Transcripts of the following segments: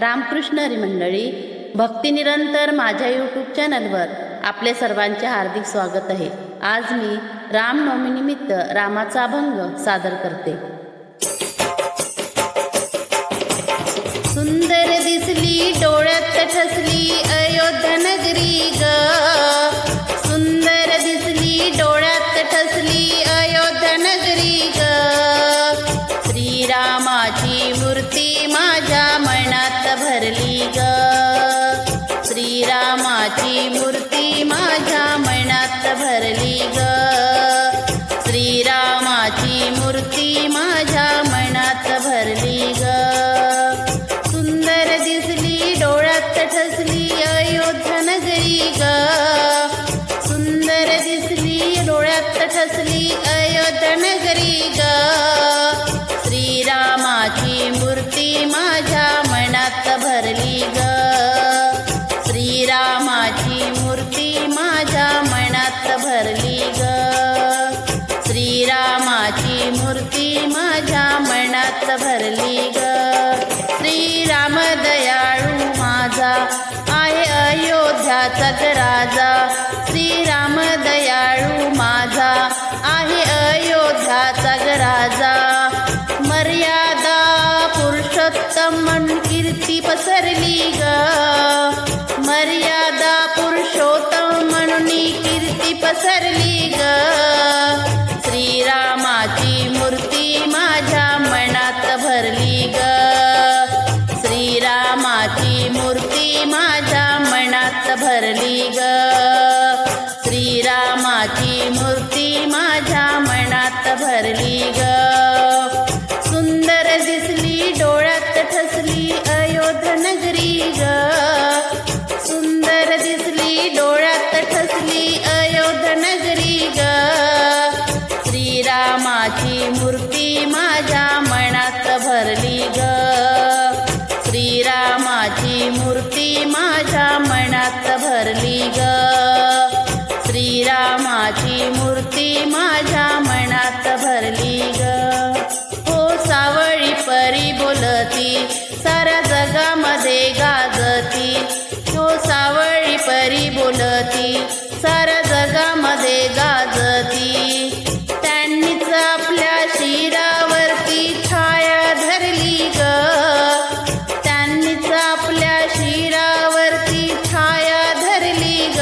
रामकृष्ण हरी मंडळी भक्तिनिरंतर माझ्या यूट्यूब चॅनलवर आपले सर्वांचे हार्दिक स्वागत आहे. आज मी रामनवमीनिमित्त रामाचा अभंग सादर करते. सुंदर दिसली डोळ्यात ठसली अयोध्या नगरी ग. बसली ठसली अयोध्या नगरी ग. श्रीरामाची मूर्ती माझ्या मनात भरली ग. श्रीरामाची मूर्ती माझ्या मनात भरली ग. श्रीरामाची मूर्ती माझ्या मनात भरली ग. श्रीराम दयाळू माझा आहे अयोध्याचा राजा. राजा मर्यादा पुरुषोत्तम म्हणून कीर्ती पसरली ग. मर्यादा पुरुषोत्तम म्हणून कीर्ती पसरली ग. श्रीरामाची मूर्ती माझ्या मनात भरली ग. श्रीरामाची मूर्ती माझ्या मनात भरली ग. ठसली अयोध्या नगरी ग. सुंदर दिसली डोळ्यात ठसली अयोध्या नगरी ग. श्रीरामाची मूर्ती माझ्या मनात भरली ग. श्रीरामाची मूर्ती माझ्या मनात भरली ग. श्रीरामाची मूर्ती माझ्या साऱ्या जगामध्ये गाजती. तो सावळी परी बोलती साऱ्या जगामध्ये गाजती. त्यांनीच आपल्या शिरावरती छाया धरली ग. त्यांनीच आपल्या शिरावरती छाया धरली ग.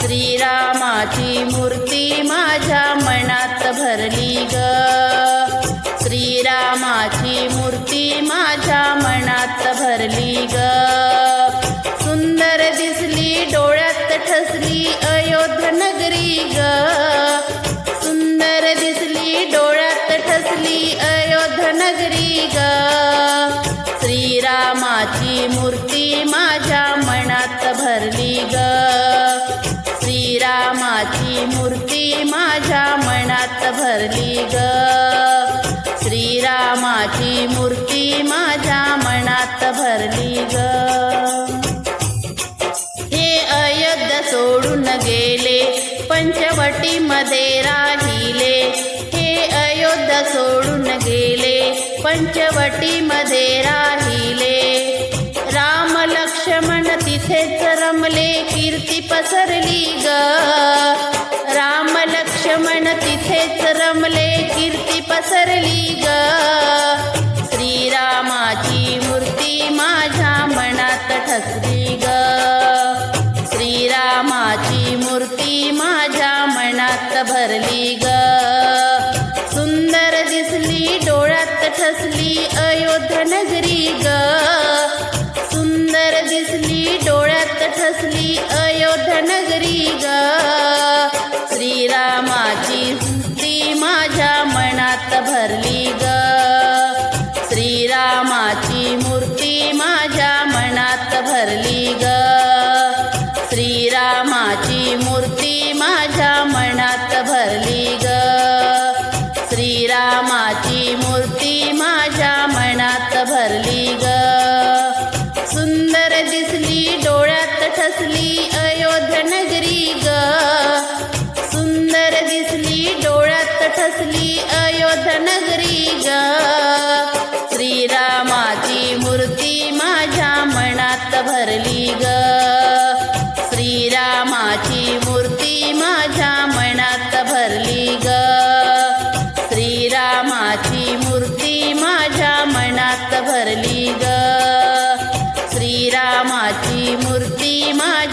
श्रीरामाची मूर्ती माझ्या मनात भरली ग. मनात भरली ग. सुंदर दिसली डोळ्यात ठसली अयोध्या नगरी ग. सुंदर दिसली डोळ्यात ठसली अयोध्या नगरी ग. श्रीरामाची मूर्ती माझ्या मनात भरली ग. श्रीरामाची मूर्ती माझ्या मनात भरली ग. श्रीरामाची मूर्ती माझ्या भरली ग. हे अयोध्या सोडून गेले पंचवटीमध्ये राहिले. हे अयोध्या सोडून गेले पंचवटीमध्ये राहिले. राम लक्ष्मण तिथेच रमले कीर्ती पसरली ग. राम लक्ष्मण तिथेच रमले कीर्ती पसरली ग. श्रीरामाची मूर्ती माझ्या मनात भरली ग. सुंदर दिसली डोळ्यात ठसली अयोध्या नगरी ग. सुंदर दिसली डोळ्यात ठसली अयोध्या नगरी ग. श्रीरामाची मूर्ती माझ्या मनात भरली ग. मनात भरली ग. श्रीरामाची मूर्ती माझ्या मनात भरली ग. सुंदर दिसली डोळ्यात ठसली अयोध्या नगरी ग. सुंदर दिसली डोळ्यात ठसली अयोध्या नगरी ग.